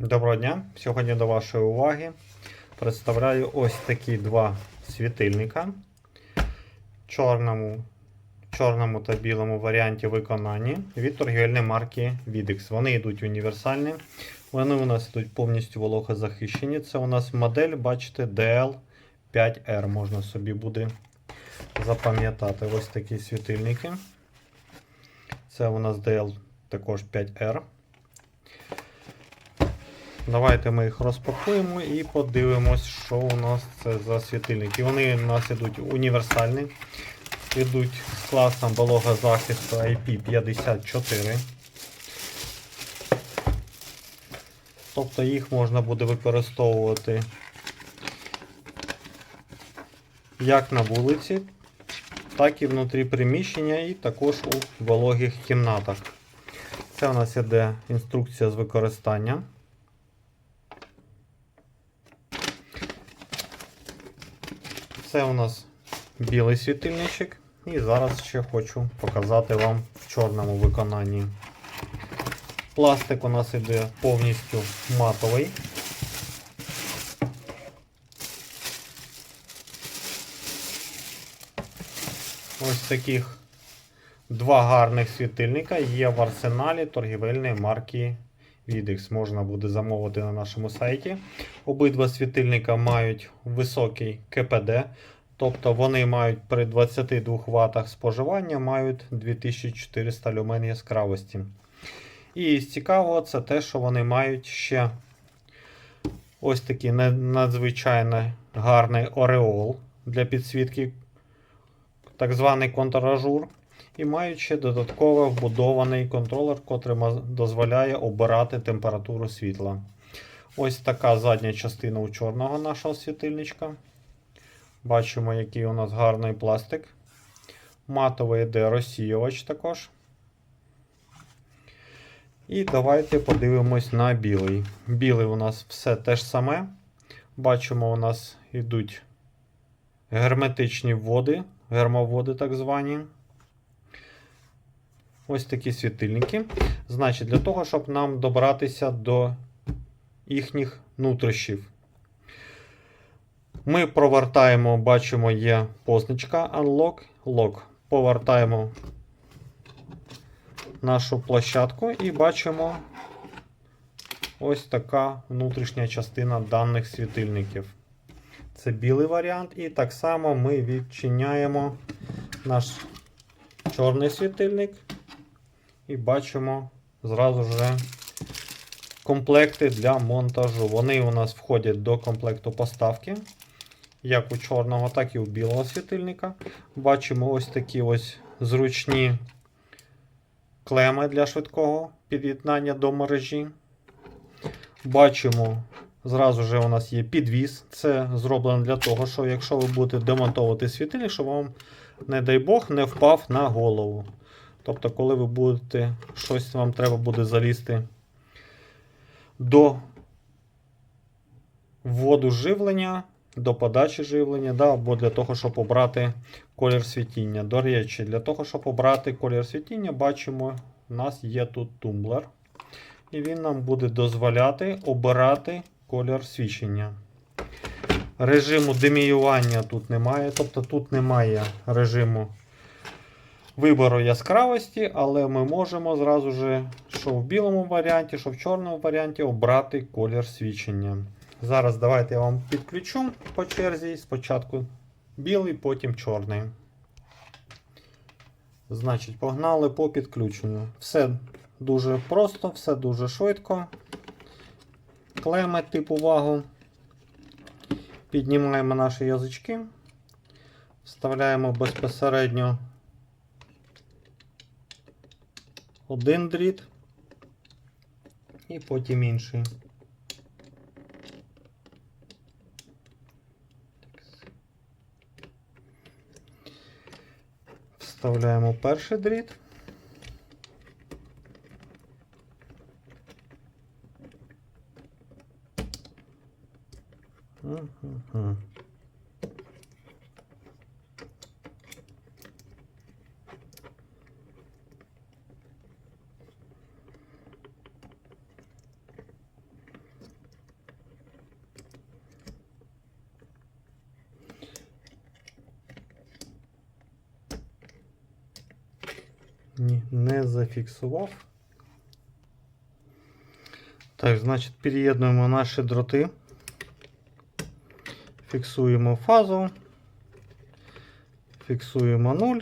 Доброго дня! Сьогодні до вашої уваги представляю ось такі два світильника в чорному, чорному та білому варіанті виконання від торгівельної марки Videx. Вони йдуть універсальні. Вони у нас йдуть повністю вологозахищені. Це у нас модель, бачите, DL5R. Можна собі буде запам'ятати ось такі світильники. Це у нас DL також 5R. Давайте ми їх розпакуємо і подивимось, що у нас це за світильники. Вони у нас ідуть універсальні, ідуть з класом вологозахисту IP54. Тобто їх можна буде використовувати як на вулиці, так і внутрі приміщення, і також у вологих кімнатах. Це у нас іде інструкція з використання. Це у нас білий світильничок. І зараз ще хочу показати вам в чорному виконанні. Пластик у нас іде повністю матовий. Ось таких два гарних світильника є в арсеналі торгівельної марки Videx. Можна буде замовити на нашому сайті. Обидва світильника мають високий КПД, тобто вони мають при 22 Вт споживання мають 2400 люмен яскравості. І з цікавого це те, що вони мають ще ось такий надзвичайно гарний ореол для підсвітки, так званий контражур. І мають ще додатково вбудований контролер, котрий дозволяє обирати температуру світла. Ось така задня частина у чорного нашого світильничка. Бачимо, який у нас гарний пластик. Матовий йде розсіювач також. І давайте подивимось на білий. Білий у нас все те ж саме. Бачимо, у нас йдуть герметичні води, гермоводи так звані. Ось такі світильники. Значить, для того, щоб нам добратися до їхніх нутрощів. Ми провертаємо, бачимо, є позначка Unlock, Lock. Повертаємо нашу площадку і бачимо ось така внутрішня частина даних світильників. Це білий варіант, і так само ми відчиняємо наш чорний світильник і бачимо зразу же комплекти для монтажу. Вони у нас входять до комплекту поставки, як у чорного, так і у білого світильника. Бачимо ось такі ось зручні клеми для швидкого під'єднання до мережі. Бачимо, зразу же у нас є підвіз. Це зроблено для того, що якщо ви будете демонтовувати світильник, щоб вам, не дай Бог, не впав на голову. Тобто, коли ви будете щось вам треба буде залізти до вводу живлення, до подачі живлення, да, або для того, щоб обрати колір світіння. До речі, для того, щоб обрати колір світіння, бачимо, у нас є тут тумблер. І він нам буде дозволяти обирати колір свічення. Режиму деміювання тут немає, тобто тут немає режиму вибору яскравості, але ми можемо зразу же, що в білому варіанті, що в чорному варіанті, обрати колір свічення. Зараз давайте я вам підключу по черзі. Спочатку білий, потім чорний. Значить, погнали по підключенню. Все дуже просто, все дуже швидко. Клеми типу вагу. Піднімаємо наші язички, вставляємо безпосередньо один дріт і потім інший. Вставляємо перший дріт. Мгм. Не зафіксував. Так, значить, під'єднуємо наші дроти. Фіксуємо фазу. Фіксуємо 0.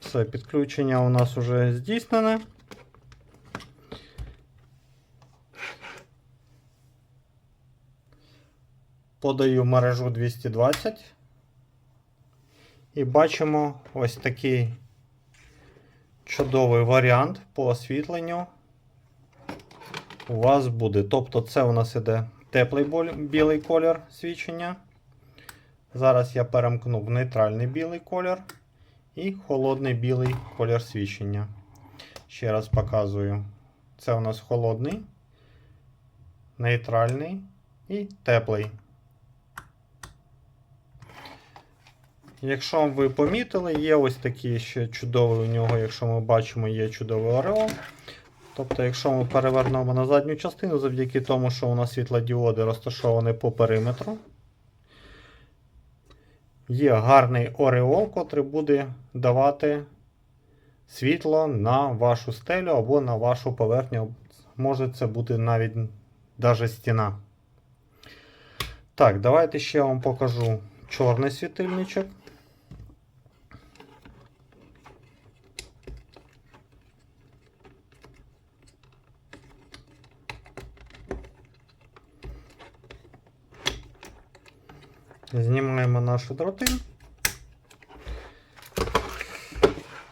Все, підключення у нас вже здійснене. Подаю мережу 220. І бачимо ось такий чудовий варіант по освітленню. У вас буде. Тобто, це у нас іде теплий білий колір свічення. Зараз я перемкну в нейтральний білий колір і холодний білий колір свічення. Ще раз показую. Це у нас холодний, нейтральний і теплий. Якщо ви помітили, є ось такий ще чудовий у нього, якщо ми бачимо, є чудовий ореол. Тобто, якщо ми перевернемо на задню частину, завдяки тому, що у нас світлодіоди розташовані по периметру, є гарний ореол, котрий буде давати світло на вашу стелю або на вашу поверхню. Може це бути навіть даже стіна. Так, давайте ще вам покажу чорний світильничок. Знімаємо наші дроти.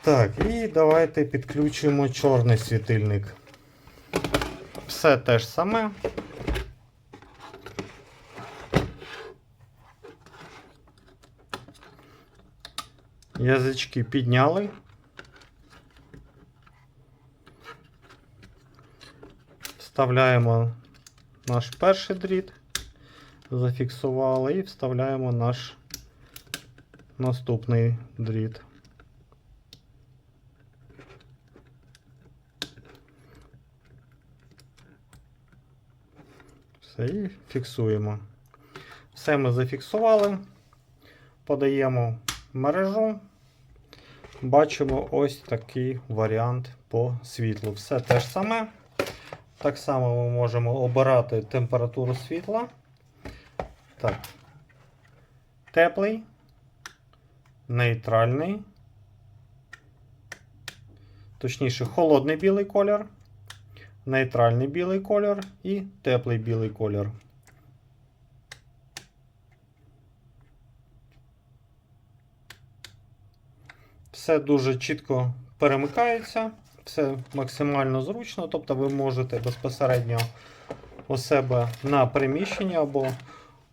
Так, і давайте підключимо чорний світильник. Все те ж саме. Язички підняли. Вставляємо наш перший дріт, зафіксували і вставляємо наш наступний дріт. Все, і фіксуємо. Все ми зафіксували. Подаємо мережу. Бачимо ось такий варіант по світлу. Все те ж саме. Так само ми можемо обирати температуру світла. Так. Теплий, нейтральний, точніше, холодний білий колір, нейтральний білий колір і теплий білий колір. Все дуже чітко перемикається, все максимально зручно, тобто ви можете безпосередньо у себе на приміщенні або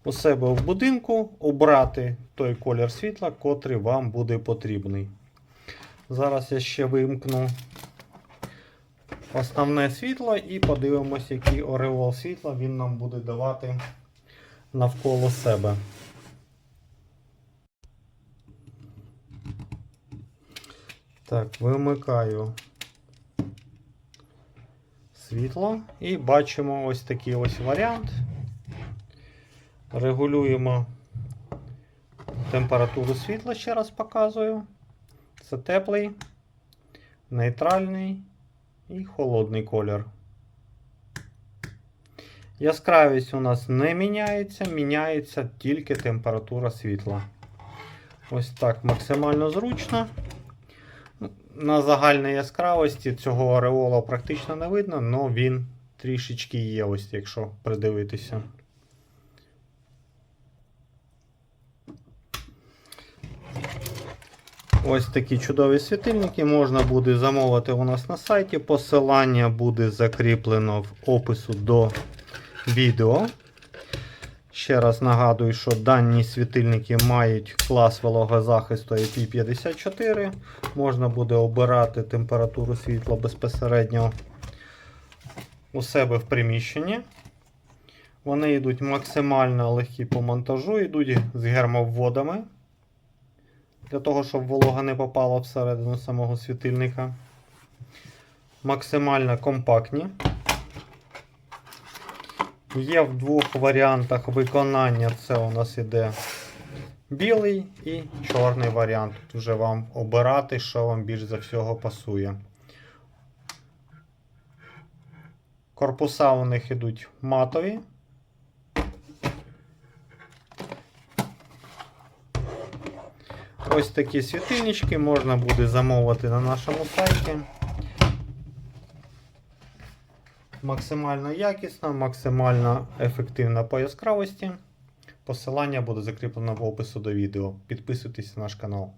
у себе в будинку обрати той колір світла, котрий вам буде потрібний. Зараз я ще вимкну основне світло і подивимося, який ореол світла він нам буде давати навколо себе. Так, вимикаю світло і бачимо ось такий ось варіант. Регулюємо температуру світла, ще раз показую. Це теплий, нейтральний і холодний колір. Яскравість у нас не міняється, міняється тільки температура світла. Ось так максимально зручно. На загальній яскравості цього ореола практично не видно, але він трішечки є, ось якщо придивитися. Ось такі чудові світильники можна буде замовити у нас на сайті. Посилання буде закріплено в опису до відео. Ще раз нагадую, що дані світильники мають клас вологозахисту IP54. Можна буде обирати температуру світла безпосередньо у себе в приміщенні. Вони йдуть максимально легкі по монтажу, йдуть з гермовводами. Для того, щоб волога не попала всередину самого світильника. Максимально компактні. Є в двох варіантах виконання. Це у нас іде білий і чорний варіант. Тут вже вам обирати, що вам більш за всього пасує. Корпуса у них ідуть матові. Ось такі світильнички можна буде замовити на нашому сайті. Максимально якісно, максимально ефективно по яскравості. Посилання буде закріплено в опису до відео. Підписуйтесь на наш канал.